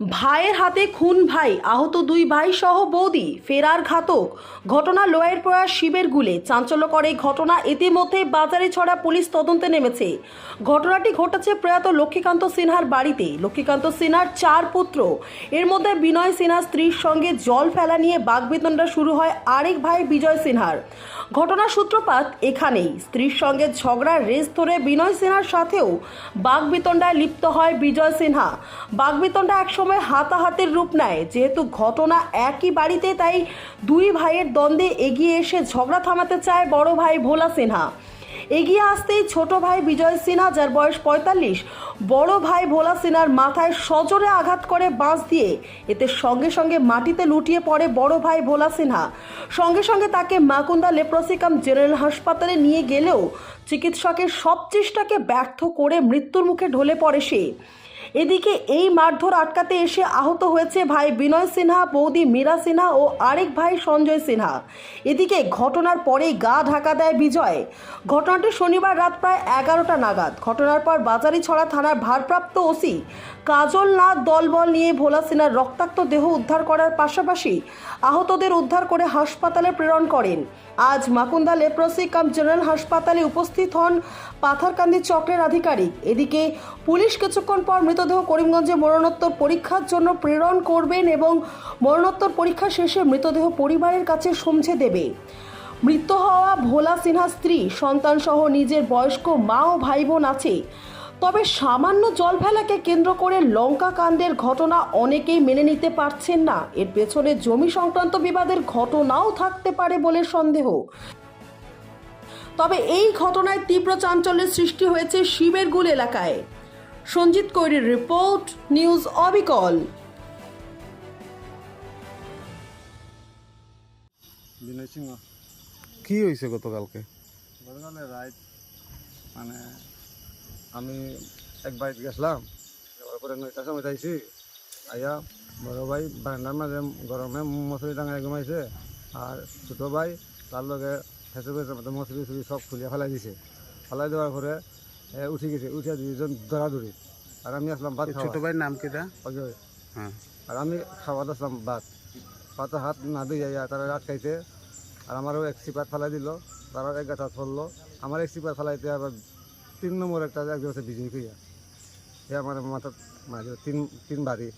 ভাইয়ের হাতে খুন ভাই, আহত দুই ভাই সহ বৌদি, ফেরার ঘাতক। ঘটনা লোয়ের প্রয়াস শিবের গুলে। চাঞ্চল্য করে ঘটনা ইতিমধ্যে বাজারে ছড়া পুলিশ তদন্তে নেমেছে। ঘটনাটি ঘটেছে প্রয়াত লক্ষ্মীকান্ত সিনহার বাড়িতে। লক্ষ্মীকান্ত সিনহার চার পুত্র। এর মধ্যে বিনয় সিনহা স্ত্রীর সঙ্গে জল ফেলা নিয়ে বাগবিতণ্ডা শুরু হয় আরেক ভাই বিজয় সিনহার। ঘটনার সূত্রপাত এখানেই। স্ত্রীর সঙ্গে ঝগড়ার রেস ধরে বিনয় সিনহার সাথেও বাগবিতণ্ডায় লিপ্ত হয় বিজয় সিনহা। বাগবিতণ্ডা একসময় হাতাহাতের রূপ নেয়। যেহেতু ঘটনা একই বাড়িতে, তাই দুই ভাইয়ের দ্বন্দ্বে এগিয়ে এসে ঝগড়া থামাতে চায় বড় ভাই ভোলা সিনহা। এগিয়ে আসতেই ছোট ভাই বিজয় সিনহা, যার বয়স পঁয়তাল্লিশ, বড় ভাই ভোলা সিনহার মাথায় সজোরে আঘাত করে বাঁশ দিয়ে। এতে সঙ্গে সঙ্গে মাটিতে লুটিয়ে পড়ে বড় ভাই ভোলা সিনহা। সঙ্গে সঙ্গে তাকে মাকুন্দা লেপ্রসিকাম জেনারেল হাসপাতালে নিয়ে গেলেও চিকিৎসকের সব চেষ্টাকে ব্যর্থ করে মৃত্যুর মুখে ঢলে পড়ে সে। এদিকে এই মারধর আটকাতে এসে আহত হয়েছে ভাই বিনয় সিনহা, বৌদি মীরা সিনহা ও আরেক ভাই সঞ্জয় সিনহা। এদিকে ঘটনার পরেই গা ঢাকা দেয় বিজয়। ঘটনাটি শনিবার রাত প্রায় এগারোটা নাগাদ। ঘটনার পর বাজারিছড়া থানার ভারপ্রাপ্ত ওসি কাজল নাথ দলবল নিয়ে ভোলা সিনহার রক্তাক্ত দেহ উদ্ধার করার পাশাপাশি আহতদের উদ্ধার করে হাসপাতালে প্রেরণ করেন। আজ মাকুন্দা লেপ্রসি কাম জেনারেল হাসপাতালে উপস্থিত হন পাথারকান্দি চক্রের আধিকারিক। এদিকে পুলিশ কিছুক্ষণ পর মৃতদেহ করিমগঞ্জে মরণোত্তর পরীক্ষার জন্য প্রেরণ করবেন এবং মরণোত্তর পরীক্ষা শেষে মৃতদেহ পরিবারের কাছে সমঝে দেবে। মৃত হওয়া ভোলা সিনহা স্ত্রী সন্তান সহ নিজের বয়স্ক মা ও ভাই বোন আছে। তবে সামান্য জল ফেলাকে কেন্দ্র করে লঙ্কা কাণ্ডের ঘটনা অনেকেই মেনে নিতে পারছেন না। এর পেছনে জমি সংক্রান্ত বিবাদের ঘটনাও থাকতে পারে বলে সন্দেহ। তবে এই ঘটনায় তীব্র চাঞ্চল্যের সৃষ্টি হয়েছে শিবেরগুল এলাকায়। সঞ্জিত কৈরির রিপোর্ট নিউজ অবিকল। বিনয় সিংহ। কি হয়েছে গতকালকে? গতকালে রাত মানে আমি এক বাড়িতে গেছিলাম যাওয়ার পরে নয়টার সময় আইছি আইয়া বড় ভাই বারান্দার মাঝে গরমে মশুরি ডাঙায় ঘুমাইছে আর ছোটো ভাই তার লগে ফেসে ফেসে মতো মশুরি ছুরি সব খুলিয়া ফেলাই দিছে। ফেলাই দেওয়ার পরে উঠি গেছে উঠে দুইজন দৌড়াদৌড়ি। আর আমি আসলাম ভাত ছোট ভাইয়ের নাম কিটা অজয় হ্যাঁ। আর আমি খাওয়া দাসলাম ভাত। পাতা হাত না দিয়ে যাইয়া তারা আটকাইতে আর আমারও এক সিপার ফেলাই দিল তারা এক গাছা ফললো আমার এক সিপার ফেলাইতে আবার তিন নম্বর একটা একজন আছে বিজয়ী কইয়া। সে আমার মাথা মাঝে তিন তিন বাড়ি।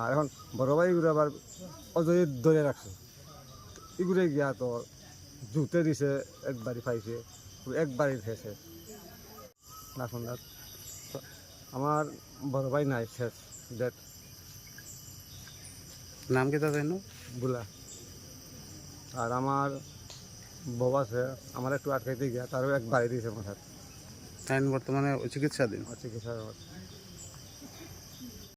আর এখন বড় ভাই এগুলো আবার অজয় ধরে রাখছে। এগুলো গিয়া তো জুতে দিছে এক বাড়ি পাইছে এক বাড়ি খেয়েছে আমার বড় ভাই নাই শেষ ডেট নাম কে তাদের বুলা। আর আমার বউ আছে আমার একটু আটকাইতে গিয়া তারও এক বাড়ি দিয়েছে মাথার তাই বর্তমানে চিকিৎসাধীন? চিকিৎসা